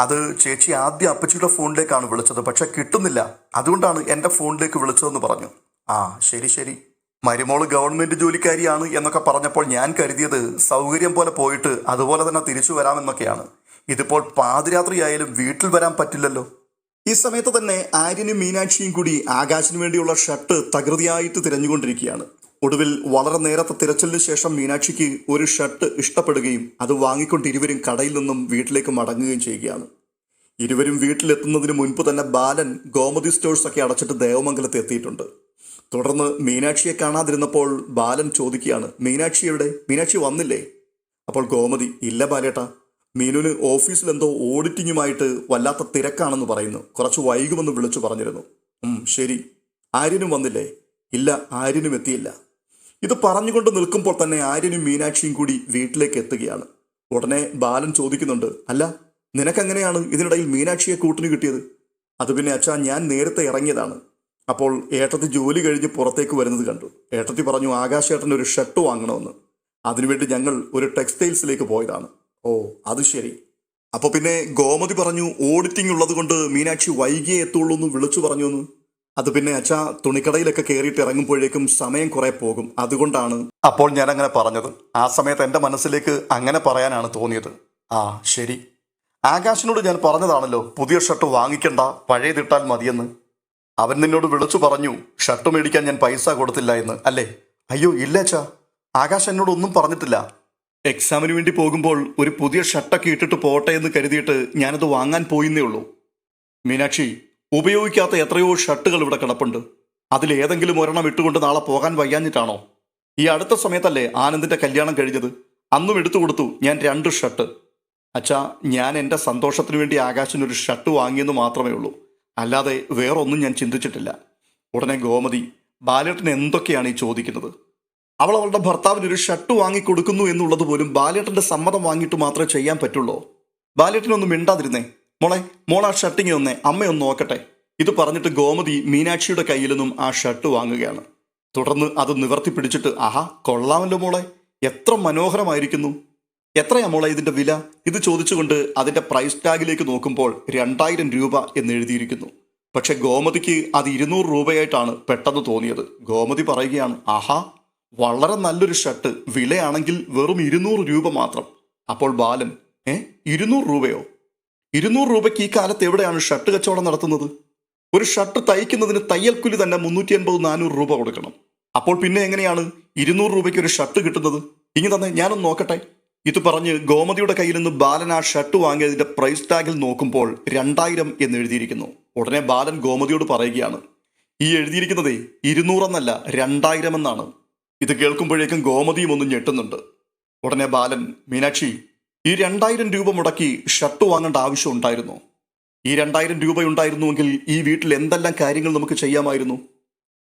അത് ചേച്ചി ആദ്യം അപ്പച്ചിയുടെ ഫോണിലേക്കാണ് വിളിച്ചത് പക്ഷെ കിട്ടുന്നില്ല. അതുകൊണ്ടാണ് എന്റെ ഫോണിലേക്ക് വിളിച്ചതെന്ന് പറഞ്ഞു. ആ ശരി ശരി. മരുമോൾ ഗവൺമെന്റ് ജോലിക്കാരിയാണ് എന്നൊക്കെ പറഞ്ഞപ്പോൾ ഞാൻ കരുതിയത് സൗകര്യം പോലെ പോയിട്ട് അതുപോലെ തന്നെ തിരിച്ചു വരാമെന്നൊക്കെയാണ്. ഇതിപ്പോൾ പാതിരാത്രിയായാലും വീട്ടിൽ വരാൻ പറ്റില്ലല്ലോ. ഈ സമയത്ത് തന്നെ ആര്യനും മീനാക്ഷിയും കൂടി ആകാശിനു വേണ്ടിയുള്ള ഷർട്ട് തകൃതിയായിട്ട് തിരഞ്ഞുകൊണ്ടിരിക്കുകയാണ്. ഒടുവിൽ വളരെ നേരത്തെ തിരച്ചിലിന് ശേഷം മീനാക്ഷിക്ക് ഒരു ഷർട്ട് ഇഷ്ടപ്പെടുകയും അത് വാങ്ങിക്കൊണ്ട് ഇരുവരും കടയിൽ നിന്നും വീട്ടിലേക്ക് മടങ്ങുകയും ചെയ്യുകയാണ്. ഇരുവരും വീട്ടിലെത്തുന്നതിന് മുൻപ് തന്നെ ബാലൻ ഗോമതി സ്റ്റോഴ്സ് ഒക്കെ അടച്ചിട്ട് ദേവമംഗലത്ത് എത്തിയിട്ടുണ്ട്. തുടർന്ന് മീനാക്ഷിയെ കാണാതിരുന്നപ്പോൾ ബാലൻ ചോദിക്കുകയാണ് മീനാക്ഷി എവിടെ? മീനാക്ഷി വന്നില്ലേ? അപ്പോൾ ഗോമതി ഇല്ല ബാലേട്ട മീനുവിന് ഓഫീസിലെന്തോ ഓഡിറ്റിങ്ങുമായിട്ട് വല്ലാത്ത തിരക്കാണെന്ന് പറയുന്നു. കുറച്ച് വൈകുമെന്ന് വിളിച്ചു പറഞ്ഞിരുന്നു. ശരി. ആര്യനും വന്നില്ലേ? ഇല്ല ആര്യനും എത്തിയില്ല. ഇത് പറഞ്ഞുകൊണ്ട് നിൽക്കുമ്പോൾ തന്നെ ആര്യനും മീനാക്ഷിയും കൂടി വീട്ടിലേക്ക് എത്തുകയാണ്. ഉടനെ ബാലൻ ചോദിക്കുന്നുണ്ട് അല്ല നിനക്കെങ്ങനെയാണ് ഇതിനിടയിൽ മീനാക്ഷിയെ കൂട്ടിന് കിട്ടിയത്? അത് പിന്നെ അച്ഛാ ഞാൻ നേരത്തെ ഇറങ്ങിയതാണ്. അപ്പോൾ ഏട്ടത്തി ജോലി കഴിഞ്ഞ് പുറത്തേക്ക് വരുന്നത് കണ്ടു. ഏട്ടത്തി പറഞ്ഞു ആകാശേട്ടന് ഒരു ഷർട്ട് വാങ്ങണമെന്ന്. അതിനുവേണ്ടി ഞങ്ങൾ ഒരു ടെക്സ്റ്റൈൽസിലേക്ക് പോയതാണ്. ഓ അത് ശരി. അപ്പോൾ പിന്നെ ഗോമതി പറഞ്ഞു ഓഡിറ്റിംഗ് ഉള്ളത് കൊണ്ട് മീനാക്ഷി വൈകിയേ എത്തുള്ളൂ എന്ന് വിളിച്ചു പറഞ്ഞു എന്ന് അത് പിന്നെ അച്ഛ തുണിക്കടയിലൊക്കെ കയറിയിട്ട് ഇറങ്ങുമ്പോഴേക്കും സമയം കുറെ പോകും. അതുകൊണ്ടാണ് അപ്പോൾ ഞാൻ അങ്ങനെ പറഞ്ഞത്. ആ സമയത്ത് എന്റെ മനസ്സിലേക്ക് അങ്ങനെ പറയാനാണ് തോന്നിയത്. ആ ശരി. ആകാശിനോട് ഞാൻ പറഞ്ഞതാണല്ലോ പുതിയ ഷർട്ട് വാങ്ങിക്കണ്ട പഴയതിട്ടാൽ മതിയെന്ന്. അവൻ നിന്നോട് വിളിച്ചു പറഞ്ഞു ഷർട്ട് മേടിക്കാൻ ഞാൻ പൈസ കൊടുത്തില്ല എന്ന്. അല്ലേ? അയ്യോ ഇല്ല അച്ഛാ. ആകാശ് എന്നോട് ഒന്നും പറഞ്ഞിട്ടില്ല. എക്സാമിന് വേണ്ടി പോകുമ്പോൾ ഒരു പുതിയ ഷർട്ടൊക്കെ ഇട്ടിട്ട് പോട്ടെ എന്ന് കരുതിയിട്ട് ഞാനത് വാങ്ങാൻ പോയിന്നേ ഉള്ളൂ. മീനാക്ഷി ഉപയോഗിക്കാത്ത എത്രയോ ഷർട്ടുകൾ ഇവിടെ കിടപ്പുണ്ട്. അതിൽ ഏതെങ്കിലും ഒരെണ്ണം ഇട്ടുകൊണ്ട് നാളെ പോകാൻ വയ്യാഞ്ഞിട്ടാണോ? ഈ അടുത്ത സമയത്തല്ലേ ആനന്ദിന്റെ കല്യാണം കഴിഞ്ഞത്? അന്നും എടുത്തു കൊടുത്തു ഞാൻ രണ്ട് ഷർട്ട്. അച്ഛാ ഞാൻ എന്റെ സന്തോഷത്തിന് വേണ്ടി ആകാശിന് ഒരു ഷർട്ട് വാങ്ങിയെന്ന് മാത്രമേ ഉള്ളൂ. അല്ലാതെ വേറൊന്നും ഞാൻ ചിന്തിച്ചിട്ടില്ല. ഉടനെ ഗോമതി ബാലേട്ടൻ എന്തൊക്കെയാണ് ഈ ചോദിക്കുന്നത്? അവൾ അവളുടെ ഭർത്താവിന് ഒരു ഷർട്ട് വാങ്ങിക്കൊടുക്കുന്നു എന്നുള്ളത് പോലും ബാലേട്ടന്റെ സമ്മതം വാങ്ങിയിട്ട് മാത്രമേ ചെയ്യാൻ പറ്റുള്ളൂ. ബാലേട്ടനൊന്നും മിണ്ടാതിരുന്നേ. മോളെ മോൾ ആ ഷർട്ടിങ് ഒന്നേ അമ്മയൊന്ന് നോക്കട്ടെ. ഇത് പറഞ്ഞിട്ട് ഗോമതി മീനാക്ഷിയുടെ കയ്യിൽ നിന്നും ആ ഷർട്ട് വാങ്ങുകയാണ്. തുടർന്ന് അത് നിവർത്തി പിടിച്ചിട്ട് ആഹാ കൊള്ളാമല്ലോ മോളെ. എത്ര മനോഹരമായിരിക്കുന്നു. എത്രയാ മോളെ ഇതിന്റെ വില? ഇത് ചോദിച്ചുകൊണ്ട് അതിന്റെ പ്രൈസ് ടാഗിലേക്ക് നോക്കുമ്പോൾ രണ്ടായിരം രൂപ എന്ന് എഴുതിയിരിക്കുന്നു. പക്ഷെ ഗോമതിക്ക് അത് ഇരുന്നൂറ് രൂപയായിട്ടാണ് പെട്ടെന്ന് തോന്നിയത്. ഗോമതി പറയുകയാണ് ആഹാ വളരെ നല്ലൊരു ഷർട്ട് വിലയാണെങ്കിൽ വെറും ഇരുന്നൂറ് രൂപ മാത്രം. അപ്പോൾ ബാലൻ ഏ ഇരുന്നൂറ് രൂപയോ? ഇരുന്നൂറ് രൂപയ്ക്ക് ഈ കാലത്ത് എവിടെയാണ് ഷർട്ട് കച്ചവടം നടത്തുന്നത്? ഒരു ഷർട്ട് തയ്ക്കുന്നതിന് തയ്യൽക്കൂലി തന്നെ മുന്നൂറ്റി എൺപത് നാനൂറ് രൂപ കൊടുക്കണം. അപ്പോൾ പിന്നെ എങ്ങനെയാണ് ഇരുന്നൂറ് രൂപയ്ക്ക് ഒരു ഷർട്ട് കിട്ടുന്നത്? ഇനി തന്നെ ഞാനൊന്ന് നോക്കട്ടെ. ഇത് പറഞ്ഞ് ഗോമതിയുടെ കയ്യിൽ നിന്ന് ബാലൻ ആ ഷർട്ട് വാങ്ങിയതിന്റെ പ്രൈസ് ടാഗിൽ നോക്കുമ്പോൾ രണ്ടായിരം എന്ന് എഴുതിയിരിക്കുന്നു. ഉടനെ ബാലൻ ഗോമതിയോട് പറയുകയാണ്. ഈ എഴുതിയിരിക്കുന്നതേ ഇരുന്നൂറെന്നല്ല രണ്ടായിരം എന്നാണ് ഇത് കേൾക്കുമ്പോഴേക്കും ഗോമതിയും ഒന്ന് ഞെട്ടുന്നുണ്ട്. ഉടനെ ബാലൻ മീനാക്ഷി ഈ രണ്ടായിരം രൂപ മുടക്കി ഷർട്ട് വാങ്ങേണ്ട ആവശ്യം ഉണ്ടായിരുന്നു. ഈ രണ്ടായിരം രൂപ ഉണ്ടായിരുന്നുവെങ്കിൽ ഈ വീട്ടിൽ എന്തെല്ലാം കാര്യങ്ങൾ നമുക്ക് ചെയ്യാമായിരുന്നു?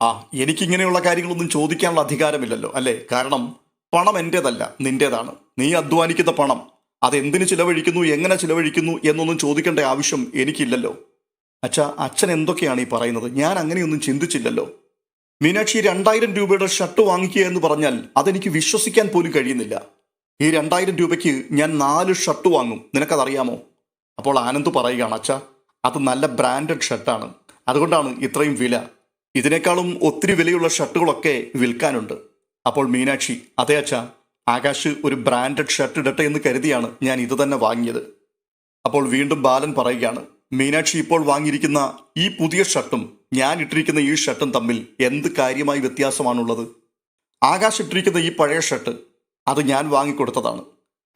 ആ എനിക്കിങ്ങനെയുള്ള കാര്യങ്ങളൊന്നും ചോദിക്കാനുള്ള അധികാരമില്ലല്ലോ അല്ലേ? കാരണം പണം എന്റേതല്ല നിന്റേതാണ്. നീ അധ്വാനിക്കുന്ന പണം അതെന്തിന് ചിലവഴിക്കുന്നു എങ്ങനെ ചിലവഴിക്കുന്നു എന്നൊന്നും ചോദിക്കേണ്ട ആവശ്യം എനിക്കില്ലല്ലോ. അച്ഛാ അച്ഛൻ എന്തൊക്കെയാണ് ഈ പറയുന്നത്? ഞാൻ അങ്ങനെയൊന്നും ചിന്തിച്ചില്ലല്ലോ. മീനാക്ഷി രണ്ടായിരം രൂപയുടെ ഷർട്ട് വാങ്ങിക്കുക എന്ന് പറഞ്ഞാൽ അതെനിക്ക് വിശ്വസിക്കാൻ പോലും കഴിയുന്നില്ല. ഈ രണ്ടായിരം രൂപയ്ക്ക് ഞാൻ നാല് ഷർട്ട് വാങ്ങും. നിനക്കതറിയാമോ? അപ്പോൾ ആനന്ദ് പറയുകയാണ് അച്ഛ അത് നല്ല ബ്രാൻഡഡ് ഷർട്ടാണ്. അതുകൊണ്ടാണ് ഇത്രയും വില. ഇതിനേക്കാളും ഒത്തിരി വിലയുള്ള ഷർട്ടുകളൊക്കെ വിൽക്കാനുണ്ട്. അപ്പോൾ മീനാക്ഷി അതെ അച്ഛ ആകാശ് ഒരു ബ്രാൻഡഡ് ഷർട്ട് ഇടട്ടെ എന്ന് കരുതിയാണ് ഞാൻ ഇത് തന്നെ വാങ്ങിയത്. അപ്പോൾ വീണ്ടും ബാലൻ പറയുകയാണ് മീനാക്ഷി ഇപ്പോൾ വാങ്ങിയിരിക്കുന്ന ഈ പുതിയ ഷർട്ടും ഞാൻ ഇട്ടിരിക്കുന്ന ഈ ഷർട്ടും തമ്മിൽ എന്ത് കാര്യമായി വ്യത്യാസമാണുള്ളത്? ആകാശ് ഇട്ടിരിക്കുന്ന ഈ പഴയ ഷർട്ട് അത് ഞാൻ വാങ്ങിക്കൊടുത്തതാണ്.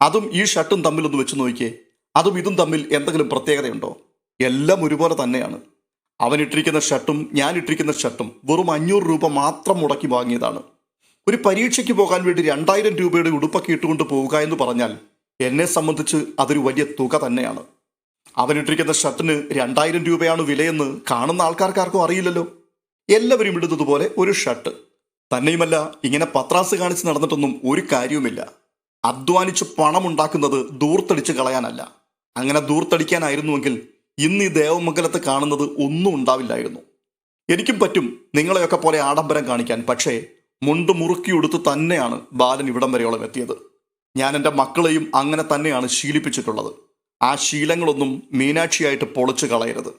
അതും ഈ ഷർട്ടും തമ്മിൽ ഒന്ന് വെച്ച് നോക്കിയേ. അതും ഇതും തമ്മിൽ എന്തെങ്കിലും പ്രത്യേകതയുണ്ടോ? എല്ലാം ഒരുപോലെ തന്നെയാണ്. അവൻ ഇട്ടിരിക്കുന്ന ഷർട്ടും ഞാൻ ഇട്ടിരിക്കുന്ന ഷർട്ടും വെറും അഞ്ഞൂറ് രൂപ മാത്രം മുടക്കി വാങ്ങിയതാണ്. ഒരു പരീക്ഷയ്ക്ക് പോകാൻ വേണ്ടി രണ്ടായിരം രൂപയുടെ ഉടുപ്പൊക്കെ ഇട്ടുകൊണ്ട് പോവുക എന്ന് പറഞ്ഞാൽ എന്നെ സംബന്ധിച്ച് അതൊരു വലിയ തുക തന്നെയാണ്. അവനിട്ടിരിക്കുന്ന ഷർട്ടിന് രണ്ടായിരം രൂപയാണ് വിലയെന്ന് കാണുന്ന ആൾക്കാർക്കാർക്കും അറിയില്ലല്ലോ. എല്ലാവരും ഇടുന്നതുപോലെ ഒരു ഷർട്ട്. തന്നെയുമല്ല ഇങ്ങനെ പത്രാസ് കാണിച്ച് നടന്നിട്ടൊന്നും ഒരു കാര്യവുമില്ല. അധ്വാനിച്ച് പണമുണ്ടാക്കുന്നത് ദൂർത്തടിച്ച് കളയാനല്ല. അങ്ങനെ ദൂർത്തടിക്കാനായിരുന്നുവെങ്കിൽ ഇന്ന് ഈ ദേവമംഗലത്ത് കാണുന്നത് ഒന്നും ഉണ്ടാവില്ലായിരുന്നു. എനിക്കും പറ്റും നിങ്ങളെയൊക്കെ പോലെ ആഡംബരം കാണിക്കാൻ പക്ഷേ മുണ്ട് മുറുക്കിയെടുത്ത് തന്നെയാണ് ബാലൻ ഇവിടം വരെയോളം എത്തിയത്. ഞാൻ എന്റെ മക്കളെയും അങ്ങനെ തന്നെയാണ് ശീലിപ്പിച്ചിട്ടുള്ളത്. ആ ശീലങ്ങളൊന്നും മീനാക്ഷിയായിട്ട് പൊളിച്ചു കളയരുത്.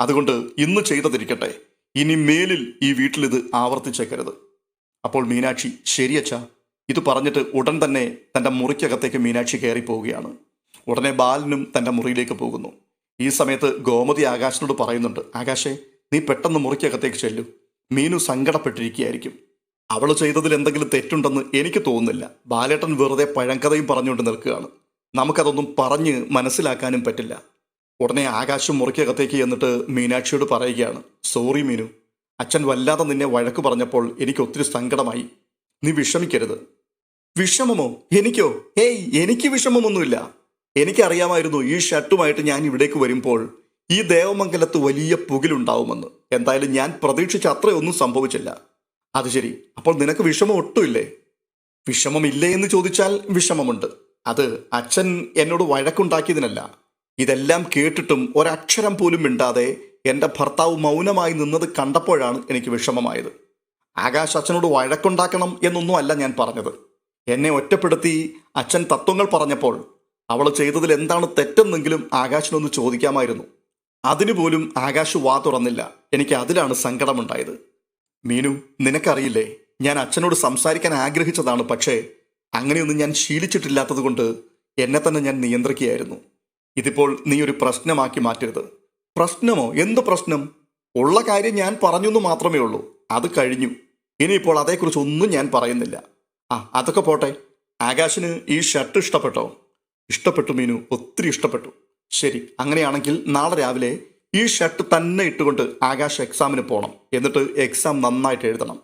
അതുകൊണ്ട് ഇന്ന് ചെയ്തതിരിക്കട്ടെ. ഇനി മേലിൽ ഈ വീട്ടിലിത് ആവർത്തിച്ചേക്കരുത്. അപ്പോൾ മീനാക്ഷി ശരിയച്ച. ഇത് പറഞ്ഞിട്ട് ഉടൻ തന്നെ തന്റെ മുറിക്കകത്തേക്ക് മീനാക്ഷി കയറി പോവുകയാണ്. ഉടനെ ബാലനും തന്റെ മുറിയിലേക്ക് പോകുന്നു. ഈ സമയത്ത് ഗോമതി ആകാശിനോട് പറയുന്നുണ്ട് ആകാശേ നീ പെട്ടെന്ന് മുറിക്കകത്തേക്ക് ചെല്ലു. മീനു സങ്കടപ്പെട്ടിരിക്കുകയായിരിക്കും. അവൾ ചെയ്തതിൽ എന്തെങ്കിലും തെറ്റുണ്ടെന്ന് എനിക്ക് തോന്നുന്നില്ല. ബാലേട്ടൻ വെറുതെ പഴങ്കഥയും പറഞ്ഞുകൊണ്ട് നിൽക്കുകയാണ്. നമുക്കതൊന്നും പറഞ്ഞ് മനസ്സിലാക്കാനും പറ്റില്ല. ഉടനെ ആകാശം മുറിക്കകത്തേക്ക് എന്നിട്ട് മീനാക്ഷിയോട് പറയുകയാണ് സോറി മീനു അച്ഛൻ വല്ലാതെ നിന്നെ വഴക്ക് പറഞ്ഞപ്പോൾ എനിക്ക് ഒത്തിരി സങ്കടമായി. നീ വിഷമിക്കരുത്. വിഷമമോ? എനിക്കോ? ഏയ് എനിക്ക് വിഷമമൊന്നുമില്ല. എനിക്കറിയാമായിരുന്നു ഈ ഷർട്ടുമായിട്ട് ഞാൻ ഇവിടേക്ക് വരുമ്പോൾ ഈ ദേവമംഗലത്ത് വലിയ പുകിലുണ്ടാവുമെന്ന്. എന്തായാലും ഞാൻ പ്രതീക്ഷിച്ച അത്രയൊന്നും സംഭവിച്ചില്ല. അത് ശരി. അപ്പോൾ നിനക്ക് വിഷമം ഒട്ടുമില്ലേ? വിഷമമില്ലേ എന്ന് ചോദിച്ചാൽ വിഷമമുണ്ട്. അത് അച്ഛൻ എന്നോട് വഴക്കുണ്ടാക്കിയതിനല്ല. ഇതെല്ലാം കേട്ടിട്ടും ഒരക്ഷരം പോലും മിണ്ടാതെ എന്റെ ഭർത്താവ് മൗനമായി നിന്നത് കണ്ടപ്പോഴാണ് എനിക്ക് വിഷമമായത്. ആകാശ് അച്ഛനോട് വഴക്കുണ്ടാക്കണം എന്നൊന്നും അല്ല ഞാൻ പറഞ്ഞത്. എന്നെ ഒറ്റപ്പെടുത്തി അച്ഛൻ തത്വങ്ങൾ പറഞ്ഞപ്പോൾ അവൾ ചെയ്തതിൽ എന്താണ് തെറ്റെന്നെങ്കിലും ആകാശിനൊന്ന് ചോദിക്കാമായിരുന്നു. അതിനുപോലും ആകാശ് വാ തുറന്നില്ല. എനിക്ക് അതിലാണ് സങ്കടമുണ്ടായത്. മീനു നിനക്കറിയില്ലേ ഞാൻ അച്ഛനോട് സംസാരിക്കാൻ ആഗ്രഹിച്ചതാണ് പക്ഷേ അങ്ങനെയൊന്നും ഞാൻ ശീലിച്ചിട്ടില്ലാത്തതുകൊണ്ട് എന്നെ തന്നെ ഞാൻ നിയന്ത്രിക്കുകയായിരുന്നു. ഇതിപ്പോൾ നീ ഒരു പ്രശ്നമാക്കി മാറ്റരുത്. പ്രശ്നമോ? എന്ത് പ്രശ്നം? ഉള്ള കാര്യം ഞാൻ പറഞ്ഞു എന്ന് മാത്രമേ ഉള്ളൂ. അത് കഴിഞ്ഞു. ഇനിയിപ്പോൾ അതേക്കുറിച്ച് ഒന്നും ഞാൻ പറയുന്നില്ല. ആ അതൊക്കെ പോട്ടെ. ആകാശിന് ഈ ഷർട്ട് ഇഷ്ടപ്പെട്ടോ? ഇഷ്ടപ്പെട്ടു മീനു. ഒത്തിരി ഇഷ്ടപ്പെട്ടു. ശരി അങ്ങനെയാണെങ്കിൽ നാളെ രാവിലെ ഈ ഷർട്ട് തന്നെ ഇട്ടുകൊണ്ട് ആകാശ് എക്സാമിന് പോകണം എന്നിട്ട് എക്സാം നന്നായിട്ട് എഴുതണം.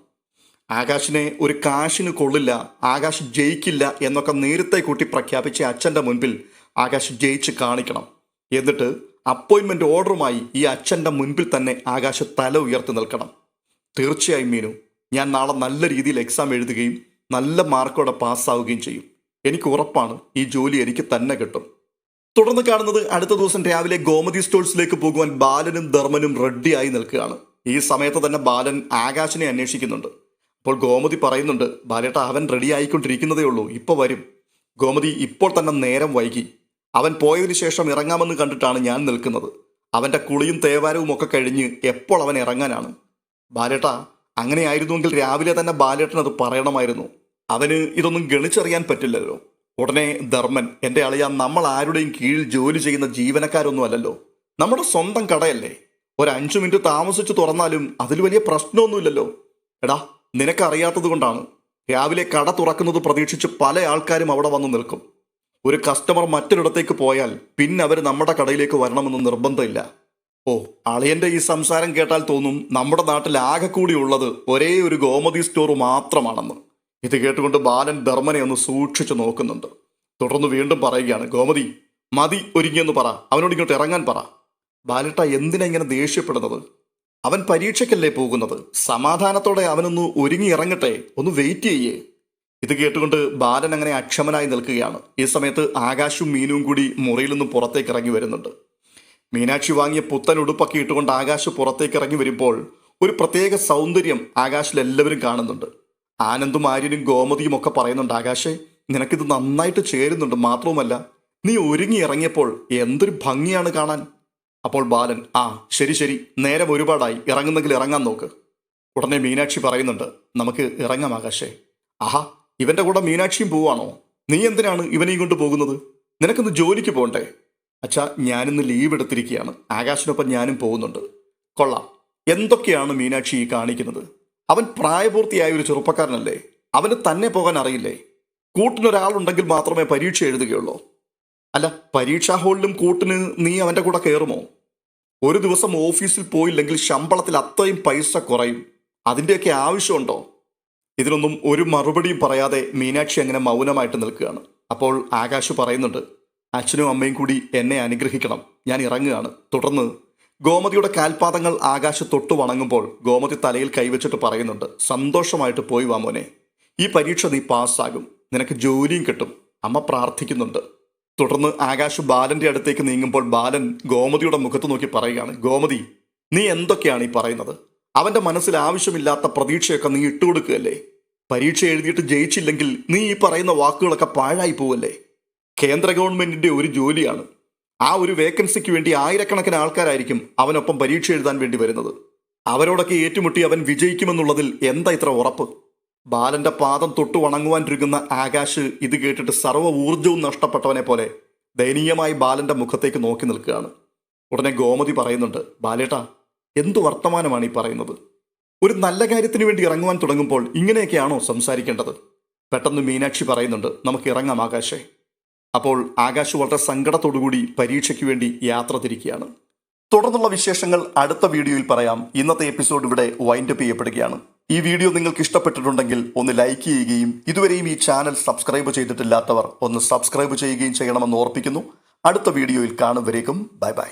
ആകാശിനെ ഒരു കാശിന് കൊള്ളില്ല. ആകാശ് ജയിക്കില്ല എന്നൊക്കെ നേരത്തെ കൂട്ടി പ്രഖ്യാപിച്ച അച്ഛന്റെ മുൻപിൽ ആകാശ് ജയിച്ച് കാണിക്കണം. എന്നിട്ട് അപ്പോയിൻമെന്റ് ഓർഡറുമായി ഈ അച്ഛന്റെ മുൻപിൽ തന്നെ ആകാശ തല ഉയർത്തി നിൽക്കണം. തീർച്ചയായും മീനു ഞാൻ നാളെ നല്ല രീതിയിൽ എക്സാം എഴുതുകയും നല്ല മാർക്കോടെ പാസ്സാവുകയും ചെയ്യും. എനിക്ക് ഉറപ്പാണ് ഈ ജോലി എനിക്ക് തന്നെ കിട്ടും. തുടർന്ന് കാണുന്നത് അടുത്ത ദിവസം രാവിലെ ഗോമതി സ്റ്റോഴ്സിലേക്ക് പോകുവാൻ ബാലനും ധർമ്മനും റെഡിയായി നിൽക്കുകയാണ്. ഈ സമയത്ത് തന്നെ ബാലൻ ആകാശിനെ അന്വേഷിക്കുന്നുണ്ട്. അപ്പോൾ ഗോമതി പറയുന്നുണ്ട് ബാലേട്ട അവൻ റെഡി ആയിക്കൊണ്ടിരിക്കുന്നതേ ഉള്ളൂ ഇപ്പോൾ വരും. ഗോമതി ഇപ്പോൾ തന്നെ നേരം വൈകി. അവൻ പോയതിനു ശേഷം ഇറങ്ങാമെന്ന് കണ്ടിട്ടാണ് ഞാൻ നിൽക്കുന്നത്. അവന്റെ കുളിയും തേവാരവും ഒക്കെ കഴിഞ്ഞ് എപ്പോൾ അവൻ ഇറങ്ങാനാണ്? ബാലേട്ട അങ്ങനെയായിരുന്നുവെങ്കിൽ രാവിലെ തന്നെ ബാലേട്ടൻ അത് പറയണമായിരുന്നു. അവന് ഇതൊന്നും ഗണിച്ചറിയാൻ പറ്റില്ലല്ലോ. ഉടനെ ധർമ്മൻ എന്റെ അളിയ നമ്മൾ ആരുടെയും കീഴിൽ ജോലി ചെയ്യുന്ന ജീവനക്കാരൊന്നും അല്ലല്ലോ. നമ്മുടെ സ്വന്തം കടയല്ലേ. ഒരു അഞ്ചു മിനിറ്റ് താമസിച്ച് തുറന്നാലും അതിൽ വലിയ പ്രശ്നമൊന്നുമില്ലല്ലോ. എടാ നിനക്കറിയാത്തത് കൊണ്ടാണ്. രാവിലെ കട തുറക്കുന്നത് പ്രതീക്ഷിച്ച് പല ആൾക്കാരും അവിടെ വന്ന് നിൽക്കും. ഒരു കസ്റ്റമർ മറ്റൊരിടത്തേക്ക് പോയാൽ പിന്നെ അവർ നമ്മുടെ കടയിലേക്ക് വരണമെന്ന് നിർബന്ധമില്ല. ഓ അളിയന്റെ ഈ സംസാരം കേട്ടാൽ തോന്നും നമ്മുടെ നാട്ടിൽ ആകെ കൂടി ഉള്ളത് ഒരേ ഒരു ഗോമതി സ്റ്റോർ മാത്രമാണെന്ന്. ഇത് കേട്ടുകൊണ്ട് ബാലൻ ധർമ്മനെ ഒന്ന് സൂക്ഷിച്ചു നോക്കുന്നുണ്ട്. തുടർന്ന് വീണ്ടും പറയുകയാണ് ഗോമതി മതി ഒരുങ്ങിയെന്ന് പറ. അവനോട് ഇങ്ങോട്ട് ഇറങ്ങാൻ പറ. ബാലട്ട എന്തിനാ ഇങ്ങനെ ദേഷ്യപ്പെടുന്നത്? അവൻ പരീക്ഷയ്ക്കല്ലേ പോകുന്നത്? സമാധാനത്തോടെ അവനൊന്ന് ഒരുങ്ങി ഇറങ്ങട്ടെ? ഒന്ന് വെയിറ്റ് ചെയ്യേ. ഇത് കേട്ടുകൊണ്ട് ബാലൻ അങ്ങനെ അക്ഷമനായി നിൽക്കുകയാണ്. ഈ സമയത്ത് ആകാശും മീനും കൂടി മുറിയിൽ നിന്നും പുറത്തേക്ക് ഇറങ്ങി വരുന്നുണ്ട്. മീനാക്ഷി വാങ്ങിയ പുത്തൻ ഉടുപ്പൊക്കെ ഇട്ടുകൊണ്ട് ആകാശ് പുറത്തേക്ക് ഇറങ്ങി വരുമ്പോൾ ഒരു പ്രത്യേക സൗന്ദര്യം ആകാശിൽ എല്ലാവരും കാണുന്നുണ്ട്. ആനന്ദും ആര്യനും ഗോമതിയും ഒക്കെ പറയുന്നുണ്ട് ആകാശേ നിനക്കിത് നന്നായിട്ട് ചേരുന്നുണ്ട്. മാത്രവുമല്ല നീ ഒരുങ്ങി ഇറങ്ങിയപ്പോൾ എന്തൊരു ഭംഗിയാണ് കാണാൻ. അപ്പോൾ ബാലൻ ആ ശരി ശരി. നേരം ഒരുപാടായി. ഇറങ്ങുന്നെങ്കിൽ ഇറങ്ങാൻ നോക്ക്. ഉടനെ മീനാക്ഷി പറയുന്നുണ്ട് നമുക്ക് ഇറങ്ങാം ആകാശേ. ആഹാ ഇവന്റെ കൂടെ മീനാക്ഷിയും പോവാണോ? നീ എന്തിനാണ് ഇവനെയും കൊണ്ട് പോകുന്നത്? നിനക്കൊന്ന് ജോലിക്ക് പോകണ്ടേ അച്ഛാ ഞാനിന്ന് ലീവ് എടുത്തിരിക്കുകയാണ്. ആകാശിനൊപ്പം ഞാനും പോകുന്നുണ്ട്. കൊള്ളാം. എന്തൊക്കെയാണ് മീനാക്ഷി ഈ കാണിക്കുന്നത്? അവൻ പ്രായപൂർത്തിയായ ഒരു ചെറുപ്പക്കാരനല്ലേ? അവന് തന്നെ പോകാൻ അറിയില്ലേ? കൂട്ടിനൊരാളുണ്ടെങ്കിൽ മാത്രമേ പരീക്ഷ എഴുതുകയുള്ളൂ. അല്ല പരീക്ഷാ ഹാളിലും കൂട്ടിന് നീ അവന്റെ കൂടെ കയറുമോ? ഒരു ദിവസം ഓഫീസിൽ പോയില്ലെങ്കിൽ ശമ്പളത്തിൽ അത്രയും പൈസ കുറയും. അതിന്റെയൊക്കെ ആവശ്യമുണ്ടോ? ഇതിനൊന്നും ഒരു മറുപടിയും പറയാതെ മീനാക്ഷി അങ്ങനെ മൗനമായിട്ട് നിൽക്കുകയാണ്. അപ്പോൾ ആകാശ് പറയുന്നുണ്ട് അച്ഛനും അമ്മയും കൂടി എന്നെ അനുഗ്രഹിക്കണം. ഞാൻ ഇറങ്ങുകയാണ്. തുടർന്ന് ഗോമതിയുടെ കാൽപാദങ്ങൾ ആകാശ് തൊട്ടു വണങ്ങുമ്പോൾ ഗോമതി തലയിൽ കൈവച്ചിട്ട് പറയുന്നുണ്ട് സന്തോഷമായിട്ട് പോയി വാ മോനെ. ഈ പരീക്ഷ നീ പാസ്സാകും. നിനക്ക് ജോലിയും കിട്ടും. അമ്മ പ്രാർത്ഥിക്കുന്നുണ്ട്. തുടർന്ന് ആകാശ് ബാലന്റെ അടുത്തേക്ക് നീങ്ങുമ്പോൾ ബാലൻ ഗോമതിയുടെ മുഖത്ത് നോക്കി പറയുകയാണ് ഗോമതി നീ എന്തൊക്കെയാണ് ഈ പറയുന്നത്? അവന്റെ മനസ്സിൽ ആവശ്യമില്ലാത്ത പ്രതീക്ഷയൊക്കെ നീ ഇട്ടുകൊടുക്കുകയല്ലേ പരീക്ഷ എഴുതിയിട്ട് ജയിച്ചില്ലെങ്കിൽ നീ ഈ പറയുന്ന വാക്കുകളൊക്കെ പാഴായി പോവല്ലേ? കേന്ദ്ര ഗവൺമെന്റിന്റെ ഒരു ജോലിയാണ്. ആ ഒരു വേക്കൻസിക്ക് വേണ്ടി ആയിരക്കണക്കിന് ആൾക്കാരായിരിക്കും അവനൊപ്പം പരീക്ഷ എഴുതാൻ വേണ്ടി വരുന്നത്. അവരോടൊക്കെ ഏറ്റുമുട്ടി അവൻ വിജയിക്കുമെന്നുള്ളതിൽ എന്താ ഇത്ര ഉറപ്പ്? ബാലന്റെ പാദം തൊട്ടു വണങ്ങുവാനിരിക്കുന്ന ആകാശ് ഇത് കേട്ടിട്ട് സർവ ഊർജവും നഷ്ടപ്പെട്ടവനെ പോലെ ദയനീയമായി ബാലന്റെ മുഖത്തേക്ക് നോക്കി നിൽക്കുകയാണ്. ഉടനെ ഗോമതി പറയുന്നുണ്ട് ബാലേട്ടാ എന്തു വർത്തമാനമാണ് ഈ പറയുന്നത്? ഒരു നല്ല കാര്യത്തിന് വേണ്ടി ഇറങ്ങുവാൻ തുടങ്ങുമ്പോൾ ഇങ്ങനെയൊക്കെയാണോ സംസാരിക്കേണ്ടത്? പെട്ടെന്ന് മീനാക്ഷി പറയുന്നുണ്ട് നമുക്ക് ഇറങ്ങാം ആകാശേ. അപ്പോൾ ആകാശ് വളരെ സങ്കടത്തോടുകൂടി പരീക്ഷയ്ക്ക് വേണ്ടി യാത്ര തിരിക്കുകയാണ്. തുടർന്നുള്ള വിശേഷങ്ങൾ അടുത്ത വീഡിയോയിൽ പറയാം. ഇന്നത്തെ എപ്പിസോഡ് ഇവിടെ വൈൻഡപ്പ് ചെയ്യപ്പെടുകയാണ്. ഈ വീഡിയോ നിങ്ങൾക്ക് ഇഷ്ടപ്പെട്ടിട്ടുണ്ടെങ്കിൽ ഒന്ന് ലൈക്ക് ചെയ്യുകയും ഇതുവരെയും ഈ ചാനൽ സബ്സ്ക്രൈബ് ചെയ്തിട്ടില്ലാത്തവർ ഒന്ന് സബ്സ്ക്രൈബ് ചെയ്യുകയും ചെയ്യണമെന്ന് ഓർപ്പിക്കുന്നു. അടുത്ത വീഡിയോയിൽ കാണും വരേക്കും ബൈ ബൈ